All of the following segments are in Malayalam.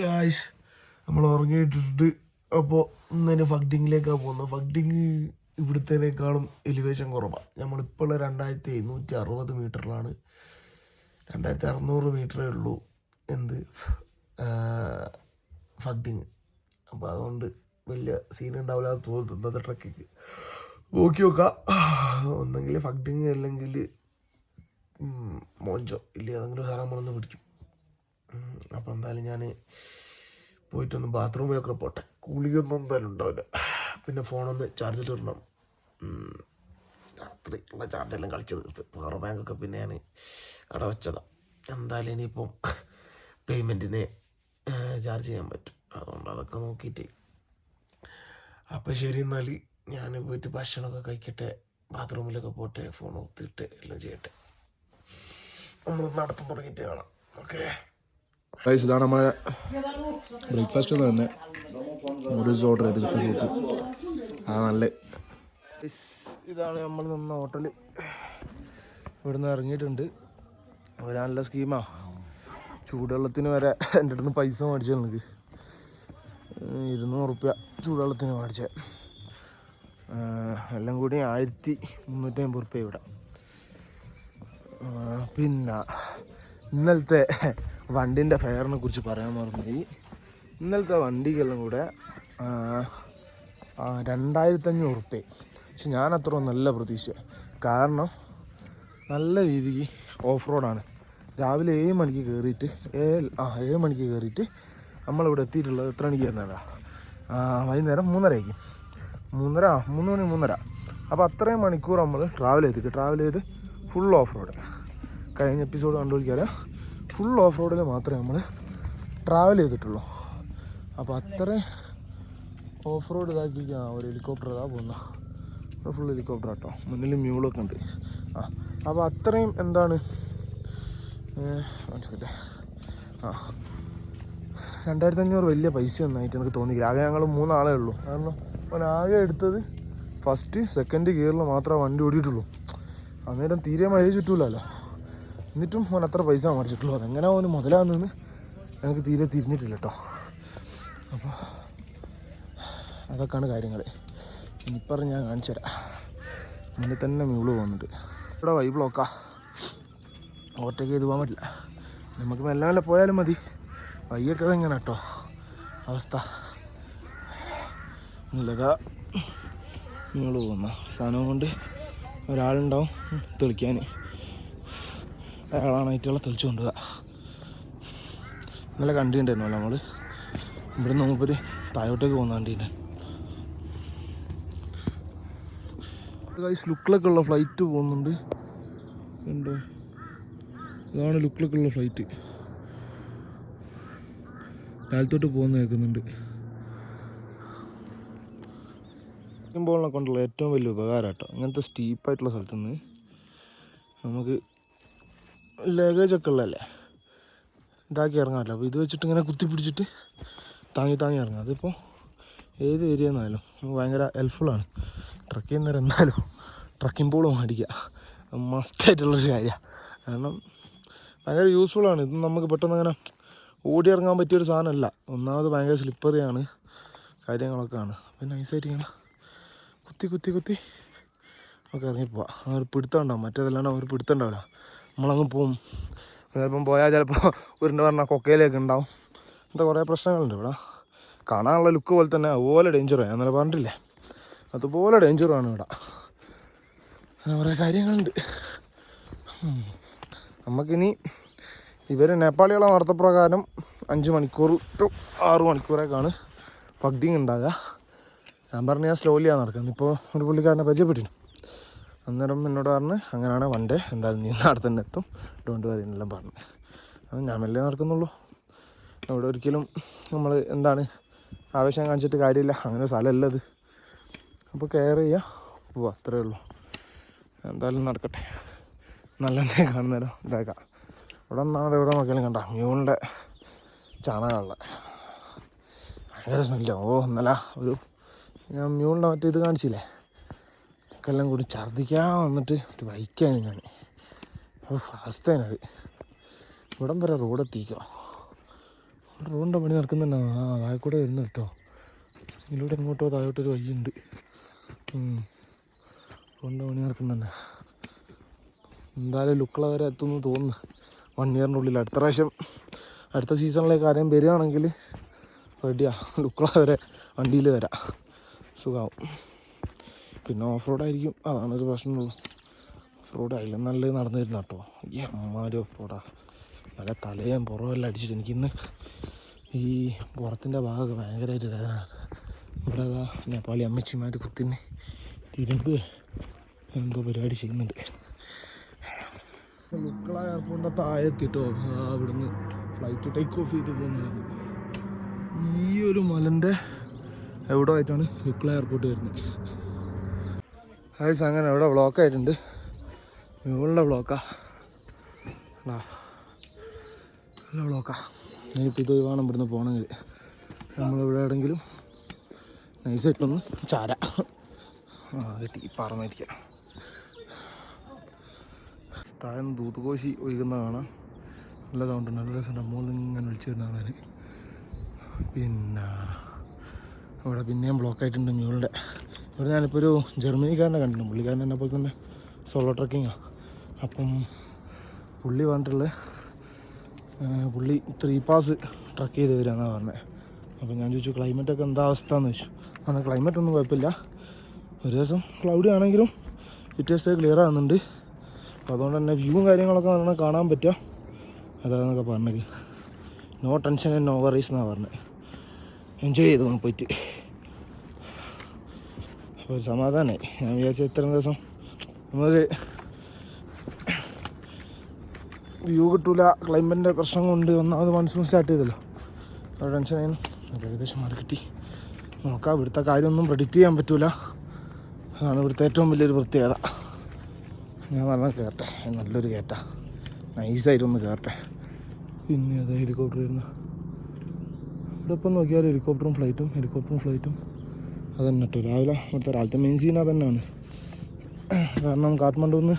ഗായ്സ് നമ്മൾ ഉറങ്ങിയിട്ടിട്ട് അപ്പോൾ ഇന്നതിന് ഫഗ്ഡിങ്ങിലേക്കാണ് പോകുന്നത്. ഫഗ്ഡിങ് ഇവിടുത്തേനേക്കാളും എലിവേഷൻ കുറവാണ് നമ്മളിപ്പോൾ രണ്ടായിരത്തി എഴുന്നൂറ്റി അറുപത് മീറ്ററിലാണ്. രണ്ടായിരത്തി അറുന്നൂറ് മീറ്ററേ ഉള്ളൂ എന്ത് ഫഗ്ഡിങ്. അപ്പോൾ അതുകൊണ്ട് വലിയ സീൻ ഉണ്ടാവില്ല എന്ന് തോന്നുന്നു ഇന്നത്തെ ട്രക്കിക്ക് നോക്കി നോക്കാം. ഒന്നെങ്കിൽ ഫഗ്ഡിങ് അല്ലെങ്കിൽ മോഞ്ചോ ഇല്ല ഏതെങ്കിലും സാധനം നമ്മളൊന്ന് പിടിക്കും. അപ്പോൾ എന്തായാലും ഞാൻ പോയിട്ടൊന്ന് ബാത്റൂമിലൊക്കെ പോട്ടെ. കുളിയൊന്നും എന്തായാലും ഉണ്ടാവില്ല. പിന്നെ ഫോണൊന്ന് ചാർജിൽ ഇടണം. രാത്രി ഉള്ള ചാർജെല്ലാം കളിച്ച് തീർത്ത്. പവർ ബാങ്കൊക്കെ പിന്നെ ഞാൻ അടവച്ചതാണ് വെച്ചതാണ് എന്തായാലും ഇനിയിപ്പം പേയ്മെന്റിന് ചാർജ് ചെയ്യാൻ പറ്റും. അതുകൊണ്ട് അതൊക്കെ നോക്കിയിട്ട്. അപ്പോൾ ശരി എന്നാൽ ഞാൻ പോയിട്ട് ഭക്ഷണമൊക്കെ കഴിക്കട്ടെ. ബാത്റൂമിലൊക്കെ പോട്ടെ. ഫോൺ ഒത്തിട്ട് എല്ലാം ചെയ്യട്ടെ. നമ്മൾ നടത്തം തുടങ്ങിയിട്ട് കാണാം. ഓക്കേ ഗൈസ് ഇതാണ് നമ്മളെ ബ്രേക്ക്ഫാസ്റ്റ് തന്നെ നൂഡിൽസ് ഓർഡർ ചെയ്ത് ചിക്കൻ സൂപ്പ് ആ നല്ല. ഇതാണ് നമ്മൾ നിന്ന ഹോട്ടൽ ഇവിടുന്ന് ഇറങ്ങിയിട്ടുണ്ട്. നല്ല സ്കീമാ ചൂടുവെള്ളത്തിന് വരെ എന്റെ അടുത്ത് പൈസ മേടിച്ചു എനിക്ക് ഇരുന്നൂറ് റുപ്യ ചൂടുവെള്ളത്തിന് മേടിച്ച. എല്ലാം കൂടി ആയിരത്തി മുന്നൂറ്റി അമ്പത് റുപ്യ ഇവിടെ. പിന്നെ ഇന്നലത്തെ വണ്ടിന്റെ ഫെയറിനെ കുറിച്ച് പറയാൻ മറന്നുപോയി. ഇന്നലത്തെ വണ്ടിക്കെല്ലാം കൂടെ രണ്ടായിരത്തഞ്ഞൂറ് റുപ്യ പക്ഷെ ഞാൻ അത്ര നല്ല പ്രതീക്ഷ കാരണം നല്ല രീതിക്ക് ഓഫ് റോഡാണ് രാവിലെ ഏഴ് മണിക്ക് കയറിയിട്ട് ഏഴ് ആ ഏഴ് മണിക്ക് കയറിയിട്ട് നമ്മളിവിടെ എത്തിയിട്ടുള്ളത് എത്ര മണിക്ക് വരുന്നതാ വൈകുന്നേരം മൂന്നരയ്ക്ക് മൂന്നര മൂന്ന് മണി മൂന്നര. അപ്പോൾ അത്രയും മണിക്കൂർ നമ്മൾ ട്രാവൽ ചെയ്തിട്ട് ട്രാവൽ ചെയ്ത് ഫുൾ ഓഫ് റോഡ് കഴിഞ്ഞ എപ്പിസോഡ് കണ്ടുപിടിക്കാറ് ഫുൾ ഓഫ് റോഡിൽ മാത്രമേ നമ്മൾ ട്രാവൽ ചെയ്തിട്ടുള്ളൂ. അപ്പോൾ അത്രയും ഓഫ് റോഡ് ഇതാക്കി ആ ഒരു ഹെലികോപ്റ്റർ ഇതാ പോകുന്ന. ഫുൾ ഹെലികോപ്റ്റർ കേട്ടോ മുന്നിൽ മ്യൂളൊക്കെ ഉണ്ട്. ആ അപ്പോൾ അത്രയും എന്താണ്? മനസ്സിലെ ആ രണ്ടായിരത്തി അഞ്ഞൂറ് വലിയ പൈസ ഒന്നായിട്ട് എനിക്ക് തോന്നിയില്ല. ആകെ ഞങ്ങൾ മൂന്നാളേ ഉള്ളൂ. കാരണം അവൻ ആകെ എടുത്തത് ഫസ്റ്റ് സെക്കൻഡ് ഗിയറിൽ മാത്രമേ വണ്ടി ഓടിയിട്ടുള്ളൂ. അന്നേരം തീരെ മഴ കിട്ടൂലല്ലോ. എന്നിട്ടും അവൻ അത്ര പൈസ മറിച്ചിട്ടുള്ളൂ അതെങ്ങനെ അവന് മുതലാകുന്നതെന്ന് എനിക്ക് തീരെ തിരിഞ്ഞിട്ടില്ല കേട്ടോ അപ്പോൾ അതൊക്കെയാണ് കാര്യങ്ങൾ ഇനിപ്പറ ഞാൻ കാണിച്ചു തരാം. മുന്നിൽ തന്നെ മ്യൂൾ പോകുന്നുണ്ട്. ഇവിടെ വൈ ബ്ലോക്കാ ഓവർടേക്ക് ചെയ്ത് പോകാൻ പറ്റില്ല. നമുക്ക് മെല്ലെ മെല്ലെ പോയാലും മതി. വയ്യൊക്കെ അതെങ്ങനെ കേട്ടോ അവസ്ഥ. നല്ലതാ നിങ്ങൾ പോകുന്ന. സാധനം കൊണ്ട് ഒരാളുണ്ടാവും. തെളിക്കാൻ അയാളാണായിട്ടുള്ള തെളിച്ചു കൊണ്ടുപോകുക ഇന്നലെ കണ്ടിട്ടുണ്ടായിരുന്നു നമ്മൾ ഇവിടുന്ന് മൂപ്പര് താഴോട്ടേക്ക് പോകുന്ന കണ്ടിട്ടുണ്ട് ഗൈസ് ലുക്കിലൊക്കെ ഉള്ള ഫ്ലൈറ്റ് പോകുന്നുണ്ട്. ഉണ്ട് ഇതാണ് ലുക്കിലൊക്കെ ഉള്ള ഫ്ലൈറ്റ് കാലത്തോട്ട് പോകുന്ന കേൾക്കുന്നുണ്ട്. ബോളിനെ കൊണ്ടുള്ള ഏറ്റവും വലിയ ഉപകാരം കേട്ടോ ഇങ്ങനത്തെ സ്റ്റീപ്പായിട്ടുള്ള സ്ഥലത്ത് നിന്ന് നമുക്ക് ലഗേജ് ഒക്കെ ഉള്ളതല്ലേ? ഇതാക്കി ഇറങ്ങാമല്ലോ. അപ്പോൾ ഇത് വെച്ചിട്ട് ഇങ്ങനെ കുത്തി പിടിച്ചിട്ട് താങ്ങി താങ്ങി ഇറങ്ങാം. അതിപ്പോൾ ഏത് ഏരിയ എന്നാലും ഭയങ്കര ഹെൽപ്ഫുള്ളാണ് ട്രക്ക് ചെയ്യുന്നവരെ എന്നാലും ട്രക്കിംഗ് പോളും മേടിക്കുക മസ്റ്റായിട്ടുള്ളൊരു കാര്യമാണ് കാരണം ഭയങ്കര യൂസ്ഫുള്ളാണ് ഇത് നമുക്ക് പെട്ടെന്ന് അങ്ങനെ ഓടി ഇറങ്ങാൻ പറ്റിയൊരു സാധനമല്ല. ഒന്നാമത് ഭയങ്കര സ്ലിപ്പറിയാണ് കാര്യങ്ങളൊക്കെ ആണ്. പിന്നെ നൈസായിട്ട് ഇങ്ങനെ കുത്തി കുത്തി കുത്തി ഒക്കെ ഇറങ്ങിപ്പോവാം. അവർ പിടുത്തം ഉണ്ടാവും. മറ്റേതല്ലാണ്ട് ഒരു പിടുത്തം ഉണ്ടാവില്ല. നമ്മളങ്ങ് പോവും. ചിലപ്പം പോയാൽ ചിലപ്പോൾ ഉരുണ്ട് പറഞ്ഞാൽ കൊക്കയിലേക്ക് ഉണ്ടാവും. അങ്ങനത്തെ കുറേ പ്രശ്നങ്ങളുണ്ട് ഇവിടെ. കാണാനുള്ള ലുക്ക് പോലെ തന്നെ അതുപോലെ ഡേഞ്ചറാണ് ഞാൻ പറഞ്ഞിട്ടില്ലേ? അതുപോലെ ഡേഞ്ചറാണ് ഇവിടെ. കുറേ കാര്യങ്ങളുണ്ട്. നമുക്കിനി ഇവർ നേപ്പാളികളെ നടത്തപ്രകാരം അഞ്ച് മണിക്കൂർ ടു ആറ് മണിക്കൂറേക്കാണ് പഗ്ഡിങ് ഉണ്ടാകുക ഞാൻ പറഞ്ഞ ഞാൻ സ്ലോലിയാണ് നടക്കുന്നത്. ഇപ്പോൾ ഒരു പുള്ളിക്കാരനെ പരിചയപ്പെട്ടിന് അന്നേരം എന്നോട് പറഞ്ഞ് അങ്ങനെയാണ് വൺ ഡേ എന്തായാലും നീ നാടെ തന്നെ എത്തും. ഡോണ്ട് വരി എന്നെല്ലാം പറഞ്ഞ്. അത് ഞാൻ മെല്ലെ നടക്കുന്നുള്ളൂ. അവിടെ ഒരിക്കലും നമ്മൾ എന്താണ് ആവേശം കാണിച്ചിട്ട് കാര്യമില്ല. അങ്ങനെ സ്ഥലമല്ല അത് അപ്പോൾ കെയർ ചെയ്യുക പോവാ അത്രേ ഉള്ളൂ. എന്തായാലും നടക്കട്ടെ. നല്ല എന്തെങ്കിലും കാണുന്നേരം ഇതാക്കാം ഇവിടെ ഒന്നാമത് എവിടെ നോക്കിയാലും കണ്ട. മ്യൂണിന്റെ ചാണകമുള്ള. ഭയങ്കര സ്മെല്ല ഓ ഇന്നലെ ഒരു ഞാൻ മ്യൂണിന്റെ മറ്റേ ഇത് കാണിച്ചില്ലേ? എല്ലാം കൂടി ഛർദ്ദിക്കാൻ വന്നിട്ട് ഒരു ബൈക്കാണ് ഞാൻ. അപ്പോൾ അവസ്ഥയാണത് ഇവിടം വരെ റോഡ് എത്തിക്കോ റോഡിന്റെ പണി നടക്കുന്നുണ്ടോ. ആ താഴെ കൂടെ വരുന്നു കേട്ടോ. ഇതിലൂടെ ഇങ്ങോട്ടോ താഴോട്ടൊരു വഴിയുണ്ട്. റോഡിന്റെ പണി നടക്കുന്നുണ്ട്. എന്തായാലും ലുക്കള വരെ എത്തുമെന്ന് തോന്നുന്നു. വൺ ഇയറിന്റെ ഉള്ളിൽ. അടുത്ത പ്രാവശ്യം അടുത്ത സീസണിലേക്ക് ആരെയും വരികയാണെങ്കിൽ റെഡിയാ ലുക്കള വരെ വണ്ടിയിൽ വരാം. സുഖമാവും പിന്നെ ഓഫ് റോഡ് റോഡായിരിക്കും അതാണൊരു പ്രശ്നമുള്ളൂ. ഓഫ് റോഡ് അതിലും നല്ല നടന്നു കേട്ടോ ഈ ഓഫ് റോഡാ നല്ല തലയും പുറമെല്ലാം അടിച്ചിട്ട് എനിക്കിന്ന് ഈ പുറത്തിന്റെ ഭാഗമൊക്കെ ഭയങ്കരമായിട്ട് ഇവിടെ അതാ നേപ്പാളി അമ്മച്ചിമാർ കുത്തിന് തിരുമ്പ് എന്തോ പരിപാടി ചെയ്യുന്നുണ്ട്. ലുക്കള എയർപോർട്ടിന്റെ താഴെത്തിട്ടോ അവിടുന്ന് ഫ്ലൈറ്റ് ടേക്ക് ഓഫ് ചെയ്ത് പോകുന്നത്. ഈ ഒരു മലന്റെ എവിടെ ആയിട്ടാണ് ലുക്കള എയർപോർട്ട് വരുന്നത്. ആയിസ് അങ്ങനെ ഇവിടെ ബ്ലോക്ക് ആയിട്ടുണ്ട്. മുകളിലെ ബ്ലോക്കാ നല്ല ബ്ലോക്കാ ഇനിയിപ്പോൾ ഇത് വേണം ഇവിടുന്ന് പോകണമെങ്കിൽ നമ്മളിവിടെ എവിടെയെങ്കിലും നൈസായിട്ടൊന്ന് ചാര. ആ കിട്ടി. പാറമേരിക്കാം താഴെ ദൂത്തുകോശി ഒഴുകുന്ന കാണാം. നല്ല സൗണ്ട് നല്ല രസമുണ്ട്. മുകളിൽ ഇങ്ങനെ വിളിച്ചു വരുന്ന കാണാൻ. പിന്നെ ഇവിടെ പിന്നെയും ബ്ലോക്കായിട്ടുണ്ട് മ്യൂളിന്റെ ഇവിടെ ഞാനിപ്പോൾ ഒരു ജർമ്മനിക്കാരനെ കണ്ടിട്ടുണ്ട് പുള്ളിക്കാരൻ എന്നെ പോലെ തന്നെ സോളോ ട്രക്കിങ്ങാണ് അപ്പം പുള്ളി പറഞ്ഞിട്ടുള്ള പുള്ളി ത്രീ പാസ് ട്രക്ക് ചെയ്ത് വരികയെന്നാണ് പറഞ്ഞത് അപ്പം ഞാൻ ചോദിച്ചു ക്ലൈമറ്റൊക്കെ എന്താ അവസ്ഥ എന്ന് ചോദിച്ചു. അന്ന് ക്ലൈമറ്റ് ഒന്നും കുഴപ്പമില്ല. ഒരു ദിവസം ക്ലൗഡി ആണെങ്കിലും പിറ്റേഴ്സ് ക്ലിയർ ആകുന്നുണ്ട് അപ്പോൾ അതുകൊണ്ട് തന്നെ വ്യൂവും കാര്യങ്ങളൊക്കെ നല്ല കാണാൻ പറ്റുക. അതാണെന്നൊക്കെ പറഞ്ഞത്. No tension and no worries എന്നാണ് പറഞ്ഞത് എൻജോയ് ചെയ്തു പോയിട്ട്. അപ്പോൾ സമാധാനമായി ഞാൻ വിചാരിച്ച ഇത്രയും ദിവസം നമുക്ക് വ്യൂ കിട്ടൂല ക്ലൈമറ്റിന്റെ പ്രശ്നം കൊണ്ട് ഒന്നാമത് മൺസൂൺ സ്റ്റാർട്ട് ചെയ്തല്ലോ. അത് ടെൻഷനായിരുന്നു അപ്പോൾ ഏകദേശം മാറി കിട്ടി. നോക്കാം ഇവിടുത്തെ കാര്യമൊന്നും പ്രെഡിക്റ്റ് ചെയ്യാൻ പറ്റൂല. അതാണ് ഇവിടുത്തെ ഏറ്റവും വലിയൊരു പ്രത്യേകത. ഞാൻ നല്ല കയറട്ടെ നല്ലൊരു കയറ്റ നൈസായിട്ടൊന്ന് കയറട്ടെ പിന്നെ അത് ഹെലികോപ്റ്റർ വരുന്ന ഇവിടെ ഇപ്പം നോക്കിയാൽ ഹെലികോപ്റ്ററും ഫ്ലൈറ്റും ഹെലികോപ്റ്ററും ഫ്ലൈറ്റും അത് തന്നെ കേട്ടോ രാവിലെ ഇവിടുത്തെ രാവിലത്തെ മെയിൻ സീൻ അത് തന്നെയാണ് കാരണം കാത്മണ്ഡുവിൽ നിന്ന്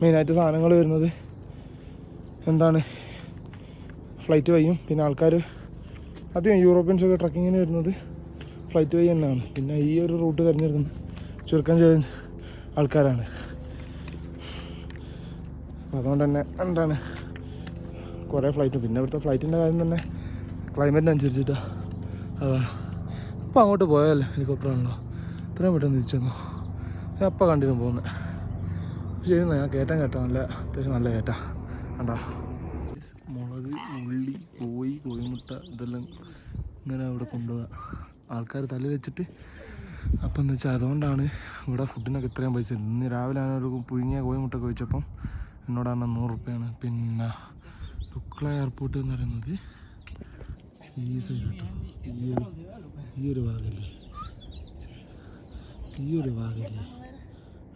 മെയിനായിട്ട് സാധനങ്ങൾ വരുന്നത് എന്താണ്? ഫ്ലൈറ്റ് വഴിയും പിന്നെ ആൾക്കാർ അധികം യൂറോപ്യൻസൊക്കെ ട്രക്കിങ്ങിന് വരുന്നത് ഫ്ലൈറ്റ് വഴി തന്നെയാണ്. പിന്നെ ഈ ഒരു റൂട്ട് തിരഞ്ഞെടുക്കുന്നത് ചുരുക്കം ചെയ്ത ആൾക്കാരാണ്. അതുകൊണ്ട് തന്നെ എന്താണ്? കുറേ ഫ്ലൈറ്റും പിന്നെ ഇവിടുത്തെ ഫ്ലൈറ്റിന്റെ കാര്യം തന്നെ ക്ലൈമറ്റിന് അനുസരിച്ചിട്ടാണ് അതാ അങ്ങോട്ട് പോയാലേ ഹെലികോപ്റ്ററാണല്ലോ. ഇത്രയും പെട്ടെന്ന് തിരിച്ചെന്നു. ഞാൻ അപ്പം കണ്ടിരുന്നു പോകുന്നത് ശരി ഞാൻ കയറ്റാൻ കേട്ടോ. നല്ല അത്യാവശ്യം നല്ല കയറ്റാം. കണ്ടോ. മുളക് ഉള്ളി കോഴി കോഴിമുട്ട ഇതെല്ലാം ഇങ്ങനെ അവിടെ കൊണ്ടുപോകുക ആൾക്കാർ തല വെച്ചിട്ട് അപ്പം എന്ന് വെച്ചാൽ അതുകൊണ്ടാണ് ഇവിടെ ഫുഡിനൊക്കെ ഇത്രയും പൈസ. ഇന്ന് രാവിലെ ഒരു പുഴുങ്ങിയ കോഴിമുട്ട വെച്ചപ്പം എന്നോടാണ് നൂറ് റുപ്യാണ്. പിന്നെ ലുക്ല എയർപോർട്ട് എന്ന് പറയുന്നത് ഈ സൈഡ് കേട്ടോ ഈ ഒരു ഭാഗമില്ലേ ഈ ഒരു ഭാഗമില്ലേ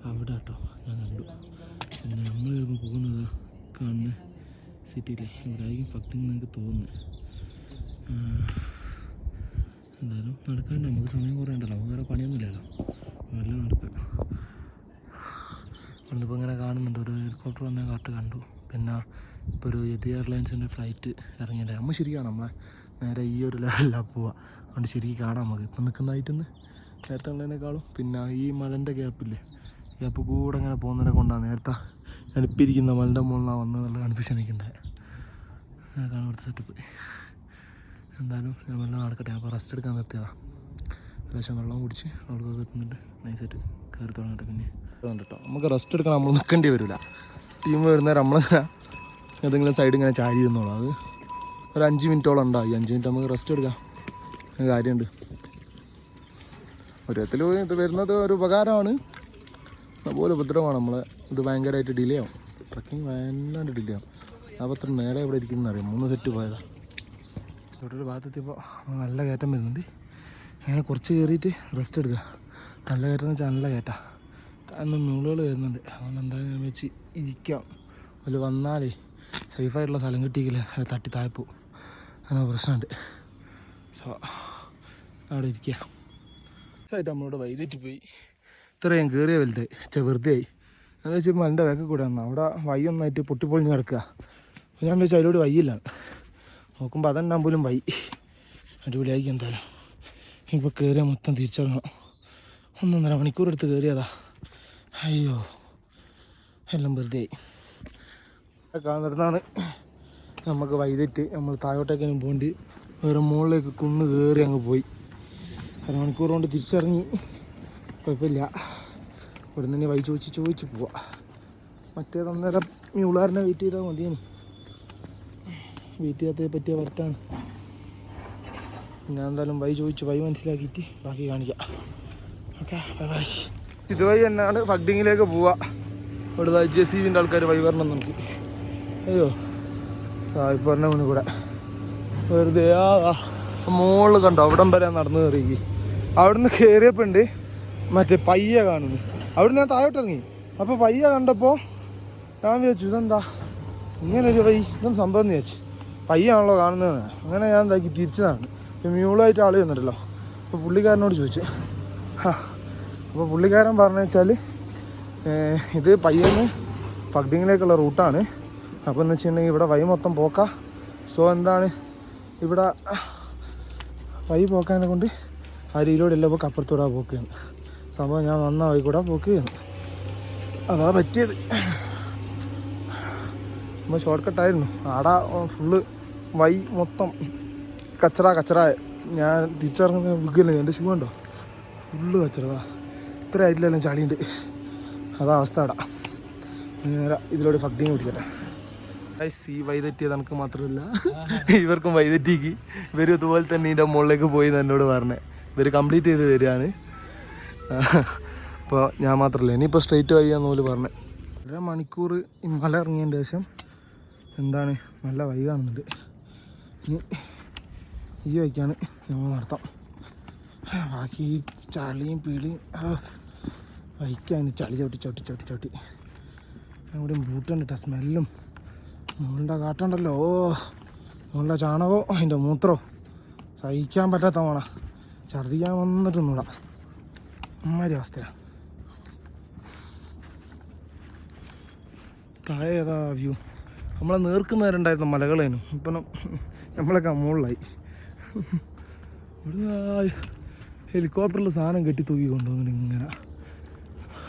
അവിടെ കേട്ടോ ഞാൻ കണ്ടു. പിന്നെ നമ്മൾ ചിലപ്പോൾ പോകുന്നത് കാണുന്ന സിറ്റിയിലെ. ഇവിടെ ആയിരിക്കും ഫക്ടിങ് എനിക്ക് തോന്നുന്നു ആ, എന്തായാലും നടക്കാണ്ട് നമുക്ക് സമയം കുറേ ഉണ്ടല്ലോ. നമുക്ക് വേറെ പണിയൊന്നുമില്ലല്ലോ. നല്ല നടക്കാം നമ്മളിപ്പോൾ ഇങ്ങനെ കാണുന്നുണ്ട്. ഒരു ഹെലികോപ്റ്റർ വന്ന കാട്ട് കണ്ടു. പിന്നെ ഇപ്പോൾ ഒരു എതി എയർലൈൻസിന്റെ ഫ്ലൈറ്റ് ഇറങ്ങിയിട്ടുണ്ട്. നമ്മൾ ശരിയാണ് നമ്മളെ നേരെ ഈ ഒരു ലെവലിലാണ് പോവുക അതുകൊണ്ട് ശരിക്കും കാണാം നമുക്ക് ഇപ്പം നിൽക്കുന്നതായിട്ടൊന്ന് നേരത്തെ ഉള്ളതിനേക്കാളും പിന്നെ ഈ മലന്റെ ഗ്യാപ്പില്ലേ ഗ്യാപ്പ് കൂടെ ഇങ്ങനെ പോകുന്നതിനെ കൊണ്ടാണ് നേരത്തെ ഞാനിപ്പോൾ ഇരിക്കുന്ന മലന്റെ മുകളിലാണ് വന്നതെന്നുള്ള കൺഫ്യൂഷൻ എനിക്കുണ്ടായത് അതാണ് ഇവിടുത്തെ സെറ്റപ്പ് എന്തായാലും ഞാൻ വെള്ളം നടക്കട്ടെ. അപ്പോൾ റെസ്റ്റ് എടുക്കാൻ നിർത്തിയതാണ് ഏകദേശം വെള്ളം കുടിച്ച് അവിടേക്കൊക്കെ എത്തുന്നുണ്ട്. നൈസായിട്ട് കയറി തുടങ്ങട്ടെ പിന്നെ. കണ്ടിട്ടോ നമുക്ക് റെസ്റ്റ് എടുക്കാൻ നമ്മൾ നിൽക്കേണ്ടി വരില്ല ടീം വരുന്നേരം നമ്മളിങ്ങനെ ഏതെങ്കിലും സൈഡ് ഇങ്ങനെ ചാരി നിന്നോളാം അത് ഒരു അഞ്ച് മിനിറ്റോളം ഉണ്ടാവും. ഈ അഞ്ച് മിനിറ്റ് നമുക്ക് റെസ്റ്റ് എടുക്കാം. കാര്യമുണ്ട്. ഒരു വിധത്തിൽ ഇത് വരുന്നത് ഒരു ഉപകാരമാണ്. അതുപോലെ ഉപദ്രവമാണ്. നമ്മൾ ഇത് ഭയങ്കരമായിട്ട് ഡിലേ ആവും. ട്രക്കിങ് വല്ലാണ്ട് ഡിലേ ആവും. അപ്പോൾ അത്ര നേരെ ഇവിടെ ഇരിക്കുന്ന അറിയാം മൂന്ന് സെറ്റ് പോയതാണ് ഒരു ഭാഗത്തെത്തിയപ്പോൾ നല്ല കയറ്റം വരുന്നുണ്ട്. അങ്ങനെ കുറച്ച് കയറിയിട്ട് റെസ്റ്റ് എടുക്കുക. നല്ല കയറ്റം വെച്ചാൽ നല്ല കയറ്റാ. അന്ന് നൂലുകൾ വരുന്നുണ്ട്. അതുകൊണ്ട് എന്തായാലും ഞാൻ വെച്ച് ഇരിക്കാം. അതിൽ വന്നാലേ സേഫായിട്ടുള്ള സ്ഥലം കിട്ടിയില്ല തട്ടി പോകും. എന്ന പ്രശ്നമുണ്ട്. സോ അവിടെ ഇരിക്കുക ആയിട്ട് നമ്മളോട് വൈകിട്ട് പോയി. ഇത്രയും കയറിയ വലുത്. ചെ ആയി. എന്ന് വെച്ചാൽ മലിന്റെ വേക്ക് കൂടെ വന്നു അവിടെ വൈ ഒന്നായിട്ട് പൊട്ടിപ്പൊളിഞ്ഞ് കിടക്കുക. അപ്പോൾ ഞാൻ വെച്ചാൽ അതിലൂടെ വയ്യില്ല നോക്കുമ്പോൾ അതെന്നാ പോലും വൈ അടിപൊളിയായിരിക്കും എന്തായാലും. ഇപ്പോൾ കയറിയാൽ മൊത്തം തിരിച്ചിറങ്ങണം ഒന്നൊന്നര മണിക്കൂർ എടുത്ത് കയറിയതാ അയ്യോ. എല്ലാം വെറുതെ കാണുന്നിടത്താണ് നമുക്ക് വൈകിട്ട് നമ്മൾ താഴോട്ടേക്കൊന്നും പോകേണ്ടി. വേറെ മുകളിലേക്ക് കുന്ന് കയറി അങ്ങ് പോയി. അരമണിക്കൂർ കൊണ്ട് തിരിച്ചിറങ്ങി. കുഴപ്പമില്ല. ഇവിടെ നിന്ന് വൈ ചോദിച്ച് ചോദിച്ച് പോവാം. മറ്റേത് അന്നേരം മ്യൂളാറിനെ വെയിറ്റ് ചെയ്താൽ മതിയാണ് വെയിറ്റ് ചെയ്യാത്തതിനെ പറ്റിയ വരട്ടാണ്. ഞാൻ എന്തായാലും വൈ ചോദിച്ച് വൈ മനസ്സിലാക്കിയിട്ട് ബാക്കി കാണിക്കാം. ഓക്കെ ബൈ ഇതുവഴി തന്നെയാണ് ഫഗ്ഡിങ്ങിലേക്ക് പോവുക ഇവിടെ ജെ സി ബിന്റെ ആൾക്കാർ വൈ വരണം നമുക്ക് അയ്യോ ആ ഇപ്പോൾ പറഞ്ഞ മുന്നിൽ കൂടെ. വെറുതെ ആ മോൾ കണ്ടോ അവിടം വരെ നടന്നു കയറി അവിടുന്ന് കയറിയപ്പോൾ ഉണ്ട് മറ്റേ പയ്യ കാണുന്നു. അവിടുന്ന് ഞാൻ താഴോട്ട് ഇറങ്ങി അപ്പോൾ പയ്യ കണ്ടപ്പോൾ ഞാൻ വിചാരിച്ചു ഇതെന്താ? ഇങ്ങനെ ഒരു വൈ ഇതെന്താ സംഭവം എന്ന് വിചാരിച്ചു. പയ്യാണല്ലോ കാണുന്നത് അങ്ങനെ ഞാൻ എന്താക്കി തിരിച്ചതാണ്. ഇപ്പം മ്യൂളായിട്ട് ആൾ വന്നിട്ടല്ലോ. അപ്പോൾ പുള്ളിക്കാരനോട് ചോദിച്ചു. അപ്പോൾ പുള്ളിക്കാരൻ പറഞ്ഞു വെച്ചാൽ ഇത് പയ്യന്ന് ഫഗ്ഡിങ്ങിലേക്കുള്ള റൂട്ടാണ്. അപ്പോൾ എന്ന് വെച്ചിട്ടുണ്ടെങ്കിൽ ഇവിടെ വൈ മൊത്തം പോക്ക. സോ എന്താണ്? ഇവിടെ വഴി പോക്കാനെ കൊണ്ട് അരിയിലൂടെ എല്ലാം പോക്ക് അപ്പുറത്തൂടെ പോക്കുകയാണ്. സംഭവം ഞാൻ വന്ന വഴി കൂടെ പോക്കുകയാണ്. അതാ പറ്റിയത്. നമ്മൾ ഷോർട്ട് കട്ടായിരുന്നു ആടാ ഫുള്ള് വൈ മൊത്തം. കച്ചറ കച്ചറ. ഞാൻ തിരിച്ചിറങ്ങുന്ന വിഗല്ലേ എന്റെ ഷൂ ഉണ്ടോ ഫുള്ള് കച്ചറതാ. ഇത്ര ആയിട്ടില്ലെല്ലാം ചളിയുണ്ട് അതാ അവസ്ഥ അവിടെ നേരെ ഇതിലൂടെ ഫഗ്ഡിങ് പിടിക്കട്ടെ. ഗൈസ്, ഈ വൈതെറ്റിയത് എനിക്ക് മാത്രമല്ല. ഇവർക്കും വൈതെറ്റിക്ക്. ഇവരും ഇതുപോലെ തന്നെ ഇതിന്റെ മുകളിലേക്ക് പോയി എന്ന് എന്നോട് പറഞ്ഞേ. ഇവർ കംപ്ലീറ്റ് ചെയ്ത് വരികയാണ് അപ്പോൾ ഞാൻ മാത്രമല്ല ഇനിയിപ്പോൾ സ്ട്രെയിറ്റ് വഴിയാന്ന് പോലെ പറഞ്ഞത് അര മണിക്കൂർ മല ഇറങ്ങിയതിന്റെ ശേഷം എന്താണ് നല്ല വൈ കാണുന്നുണ്ട്. ഇനി ഈ വൈക്കാണ് നമ്മൾ നടത്താം. ബാക്കി ചളിയും പിളിയും വഹിക്കാൻ ചളി ചവിട്ടി ചവിട്ടി ചവിട്ടി ചവിട്ടി. അവിടെ ബൂട്ടുണ്ട് സ്മെല്ലും മുകളുടെ കാട്ടുണ്ടല്ലോ. ഓ മുകളുടെ ചാണകോ അതിന്റെ മൂത്രോ. സഹിക്കാൻ പറ്റാത്ത മോണ ഛർദിക്കാൻ വന്നിട്ടൊന്നുകൂടാ അമ്മാതിരി അവസ്ഥയാണ് താഴെ ഏതാ വ്യൂ നമ്മളെ നേർക്കുന്നവരുണ്ടായിരുന്ന മലകളേനും. ഇപ്പം നമ്മളൊക്കെ മുകളിലായി. ഇവിടുന്ന് ഹെലികോപ്റ്ററിൽ സാധനം കെട്ടി തൂക്കി കൊണ്ടുവന്നിട്ട് ഇങ്ങനെ